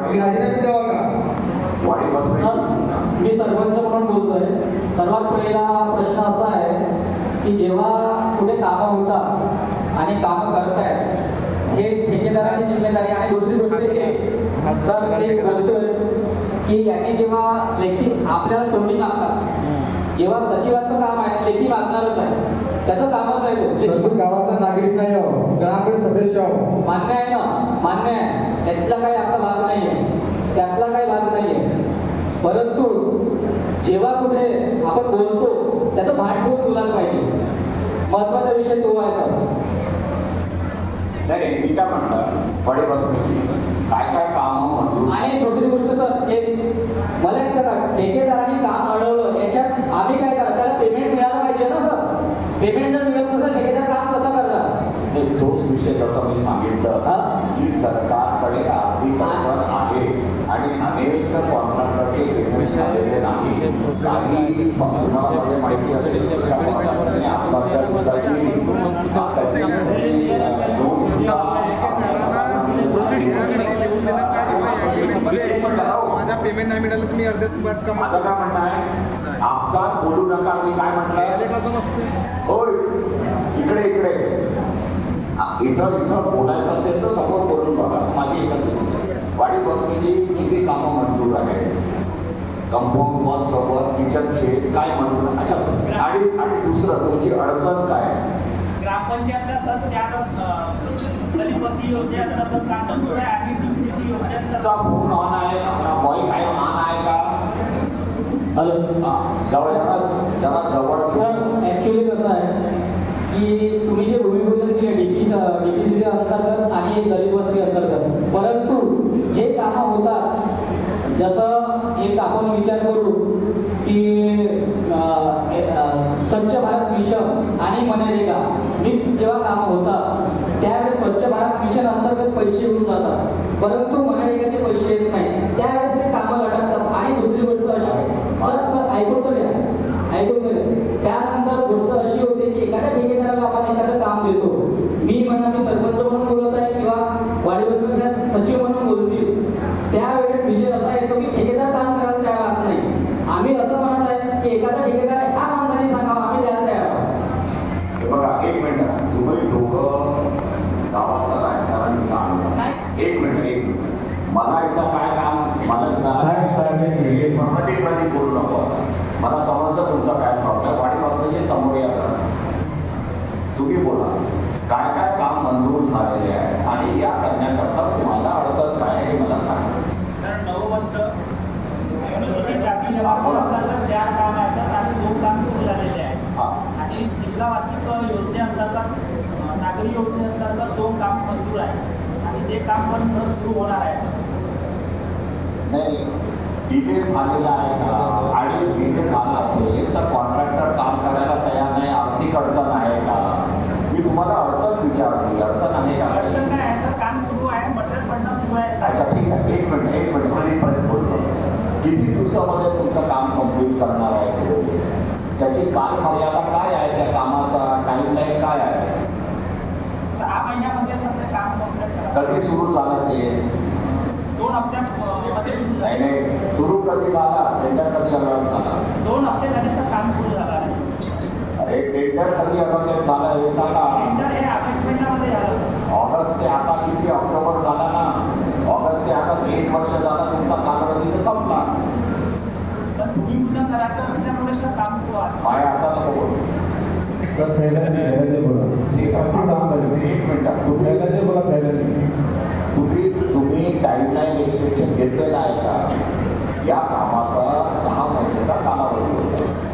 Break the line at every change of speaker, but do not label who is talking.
राजीनामे द्यावा का
मी सरपंच म्हणून बोलतोय. सर्वात पहिला प्रश्न असा आहे की जेव्हा कुठे कामं होतात आणि कामं करतायत हे ठेकेदाराची जिम्मेदारी आहे. दुसरी गोष्ट सर ते बोलतोय की यांनी जेव्हा लेखी आपल्याला तोंडी मागतात जेव्हा सचिवाचं काम आहे लेखी मागणारच आहे त्याचं कामच आहे तो.
सर मी गावाचा नागरिक नाही आहो ग्रामपंचायत सदस्य आहो
मान्य आहे ना? मान्य आहे. त्यातला काही आपला भाग नाही आहे त्यातला काही भाग नाही आहे परंतु जेव्हा कुठे आपण बोलतो त्याचं भान ठेवून बोलायला पाहिजे. महत्त्वाचा विषय तो आहे सर.
नाही मी काय वाडी बस काय काय काम मंजूर
आणि दुसरी गोष्ट सर एक मला एक सांगा. ठेकेदारांनी काम अडवलं याच्यात आम्ही काय करा त्याला पेमेंट मिळालं पाहिजे ना सर पेमेंट जर मिळत नसेल ठेकेदार काम कसं करणार
नाही, तोच विषय जसं मी सांगितलं
हा?
की सरकारकडे आर्थिक अडचण आहे आणि अनेक कॉन्ट्रॅक्टरचे पेमेंट झालेले नाही. काही कुणामध्ये माहिती असेल तर त्या कॉन्ट्रॅक्टरने आत्महत्या सुद्धा केली.
माझा पेमेंट नाही मिळालं तुम्ही अर्ध्यात
माझं काय म्हणणं आहे? आपसात बोलू नका. मी काय म्हटलंय
कसं बसतंय?
इथं इथं बोलायचं असेल तर समोर बोलून बघा. माझी एकच आहे. वाडी बसमध्ये किती कामं मंजूर आहेत? कंपाऊंड वॉल समोर किचन शेड काय मंजूर अच्छा आणि आणि दुसरं तुमची अडचण काय
ग्रामपंचायतला सर चार अ, दलित वस्ती योजनेअंतर्गत काम मंजूर आहे आणि डीपीसी योजनेअंतर्गत.
तुमचा फोन ऑन आहे. आपला बॉय काय ऑन आहे का?
हॅलो
हा, जवळ जरा जरा जवळ
सर ॲक्च्युली कसं आहे की तुम्ही जे भूमिपूजन केले डीपी अंतर्गत आणि दलित वस्ती अंतर्गत. परंतु जे कामं होतात जसं एक आपण विचार करू की स्वच्छ भारत मिशन आणि मनरेगा मिक्स जेव्हा कामं होतात त्यावेळेस स्वच्छ भारत मिशन अंतर्गत पैसे येऊन जातात. परंतु मनरेगाचे पैसे येत नाही. त्यावेळेस ते कामं लटकतात. आणि दुसरी गोष्ट अशी सर सर ऐकून तर ऐकून त्यानंतर गोष्ट अशी होते की एखाद्या ठेकेदाराला आपण एखादं काम देतो मी म्हणा मी सरपंच म्हणून बोलत आहे किंवा वाडीवसुलीच्या सचिव म्हणून बोलतील त्यावेळेस विषय असा येतो की ठेकेदार काम करायला तयार राहत नाही आम्ही असं म्हणत आहे की एखादा ठेकेदार ह्या माणसाने सांगावं आम्ही द्यायला तयार आहोत
हे बघा एक मिनिट तुम्ही दोघं गावाचं राजकारण जाणता एक मिनिट एक मिनिट मला इथं काय काम मला
साहेब, साहेब, एक मिनिट, मिनिट.
मध्ये बोलू नको. मला समजलं तुमचा काय प्रॉब्लेम वाडीपासून जे समोर या तुम्ही बोला. काय काय काम मंजूर झालेले आहे? आणि या करण्याकरता तुम्हाला अडचण काय आहे हे मला सांगा.
चार काम आणि दोन काम सुरू झालेले आहे.
हा.
आणि जिल्हा वार्षिक योजनेअंतर्गत अ, नागरी योजनेअंतर्गत दोन काम मंजूर आहे. ते काम पण सुरू होणार आहे.
नाही डिले झालेला आहे का? आणि डिले झाला असेल तर कॉन्ट्रॅक्टर काम करायला तयार नाही आर्थिक अडचण आहे का? मी तुम्हाला अडचण विचारली. अडचण आहे का?
अडचण आहे? सर काम सुरू आहे मटेरियल पडणं सुरू आहे
अच्छा ठीक आहे. एक मिनिट एक मिनिट. मध्ये परत बोलतो. किती दिवसामध्ये तुमचं काम कंप्लीट करणार आहे त्याची काल मर्यादा काय आहे त्या कामाचा? टाईमलाईन काय आहे? कधी सुरू झालं ते
दोन हप्त्यामध्ये
नाही नाही सुरू कधी झाला टेंडर कधी अलॉट झाला
दोन हप्ते झाले सर काम सुरू झालं आहे
अरे टेंडर कधी अलॉटेड झालं हे सांगा
टेंडर हे ऑगस्ट महिन्यामध्ये झालं सर
ऑगस्ट ते आता किती ऑक्टोबर झाला ना। ऑगस्ट ते आता एक वर्ष झाला तुमचा कालावधी तर संपला
तर भूमिपूजन करायचं असल्यामुळे
सर थैल्याने थैल्याने बोला
ठीक आहे.
पच्चीस आम झाले
एक मिनिट तुम्ही
थैल्याने बोला थैल्याने
तुम्ही तुम्ही टाईमलाईन एक्सटेन्शन घेतलेला आहे का या कामाचा सहा महिन्याचा कालावधी